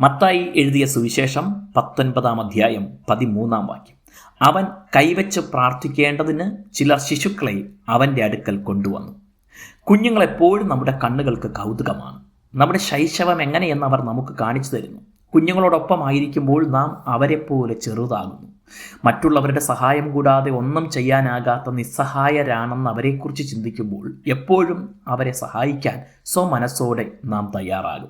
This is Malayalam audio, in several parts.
മത്തായി എഴുതിയ സുവിശേഷം പത്തൊൻപതാം അധ്യായം പതിമൂന്നാം വാക്യം. അവൻ കൈവച്ച് പ്രാർത്ഥിക്കേണ്ടതിന് ചിലർ ശിശുക്കളെ അവന്റെ അടുക്കൽ കൊണ്ടുവന്നു. കുഞ്ഞുങ്ങളെപ്പോഴും നമ്മുടെ കണ്ണുകൾക്ക് കൗതുകമാണ്. നമ്മുടെ ശൈശവം എങ്ങനെയെന്ന് അവർ നമുക്ക് കാണിച്ചു തരുന്നു. കുഞ്ഞുങ്ങളോടൊപ്പം ആയിരിക്കുമ്പോൾ നാം അവരെപ്പോലെ ചെറുതാകുന്നു. മറ്റുള്ളവരുടെ സഹായം കൂടാതെ ഒന്നും ചെയ്യാനാകാത്ത നിസ്സഹായരാണെന്ന് അവരെക്കുറിച്ച് ചിന്തിക്കുമ്പോൾ എപ്പോഴും അവരെ സഹായിക്കാൻ സ്വമനസ്സോടെ നാം തയ്യാറാകും.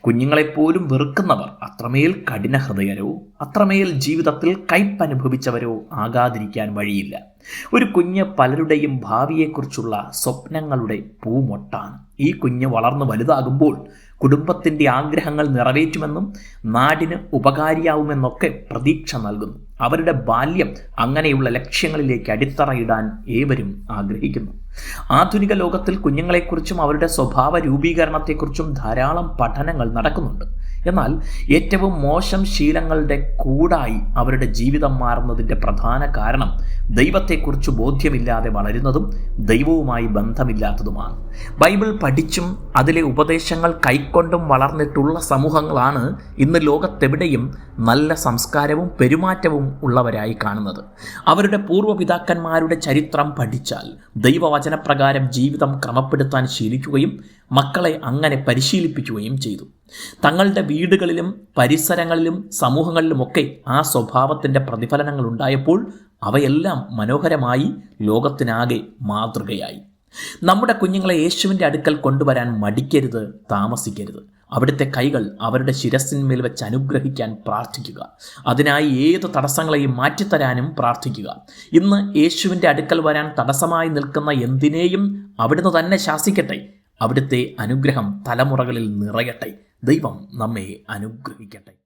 കുഞ്ഞുങ്ങളെപ്പോലും വെറുക്കുന്നവർ അത്രമേൽ കഠിന ഹൃദയരോ അത്രമേൽ ജീവിതത്തിൽ കയ്പനുഭവിച്ചവരോ ആകാതിരിക്കാൻ വഴിയില്ല. ഒരു കുഞ്ഞ് പലരുടെയും ഭാവിയെക്കുറിച്ചുള്ള സ്വപ്നങ്ങളുടെ പൂമൊട്ടാണ്. ഈ കുഞ്ഞ് വളർന്നു വലുതാകുമ്പോൾ കുടുംബത്തിന്റെ ആഗ്രഹങ്ങൾ നിറവേറ്റുമെന്നും നാടിന് ഉപകാരിയാവുമെന്നൊക്കെ പ്രതീക്ഷ നൽകുന്നു. അവരുടെ ബാല്യം അങ്ങനെയുള്ള ലക്ഷ്യങ്ങളിലേക്ക് അടിത്തറയിടാൻ ഏവരും ആഗ്രഹിക്കുന്നു. ആധുനിക ലോകത്തിൽ കുഞ്ഞുങ്ങളെക്കുറിച്ചും അവരുടെ സ്വഭാവ രൂപീകരണത്തെക്കുറിച്ചും ധാരാളം പഠനങ്ങൾ നടക്കുന്നുണ്ട്. എന്നാൽ ഏറ്റവും മോശം ശീലങ്ങളുടെ കൂടായി അവരുടെ ജീവിതം മാറുന്നതിന്റെ പ്രധാന കാരണം ദൈവത്തെക്കുറിച്ച് ബോധ്യമില്ലാതെ വളരുന്നതും ദൈവവുമായി ബന്ധമില്ലാത്തതുമാണ്. ബൈബിൾ പഠിച്ചും അതിലെ ഉപദേശങ്ങൾ കൈക്കൊണ്ടും വളർന്നിട്ടുള്ള സമൂഹങ്ങളാണ് ഇന്ന് ലോകത്തെവിടെയും നല്ല സംസ്കാരവും പെരുമാറ്റവും ഉള്ളവരായി കാണുന്നത്. അവരുടെ പൂർവപിതാക്കന്മാരുടെ ചരിത്രം പഠിച്ചാൽ ദൈവവചനപ്രകാരം ജീവിതം ക്രമപ്പെടുത്താൻ ശീലിക്കുകയും മക്കളെ അങ്ങനെ പരിശീലിപ്പിക്കുകയും ചെയ്തു. തങ്ങളുടെ വീടുകളിലും പരിസരങ്ങളിലും സമൂഹങ്ങളിലുമൊക്കെ ആ സ്വഭാവത്തിന്റെ പ്രതിഫലനങ്ങൾ ഉണ്ടായപ്പോൾ അവയെല്ലാം മനോഹരമായി ലോകത്തിനാകെ മാതൃകയായി. നമ്മുടെ കുഞ്ഞുങ്ങളെ യേശുവിന്റെ അടുക്കൽ കൊണ്ടുവരാൻ മടിക്കരുത് താമസിക്കരുത്. അവിടുത്തെ കൈകൾ അവരുടെ ശിരസിന്മേൽ വെച്ച് അനുഗ്രഹിക്കാൻ പ്രാർത്ഥിക്കുക. അതിനായി ഏത് തടസ്സങ്ങളെയും മാറ്റിത്തരാനും പ്രാർത്ഥിക്കുക. ഇന്ന് യേശുവിന്റെ അടുക്കൽ വരാൻ തടസ്സമായി നിൽക്കുന്ന എന്തിനേയും അവിടുന്ന് തന്നെ ശാസിക്കട്ടെ. അവിടുത്തെ അനുഗ്രഹം തലമുറകളിൽ നിറയട്ടെ. ദൈവം നമ്മെ അനുഗ്രഹിക്കട്ടെ.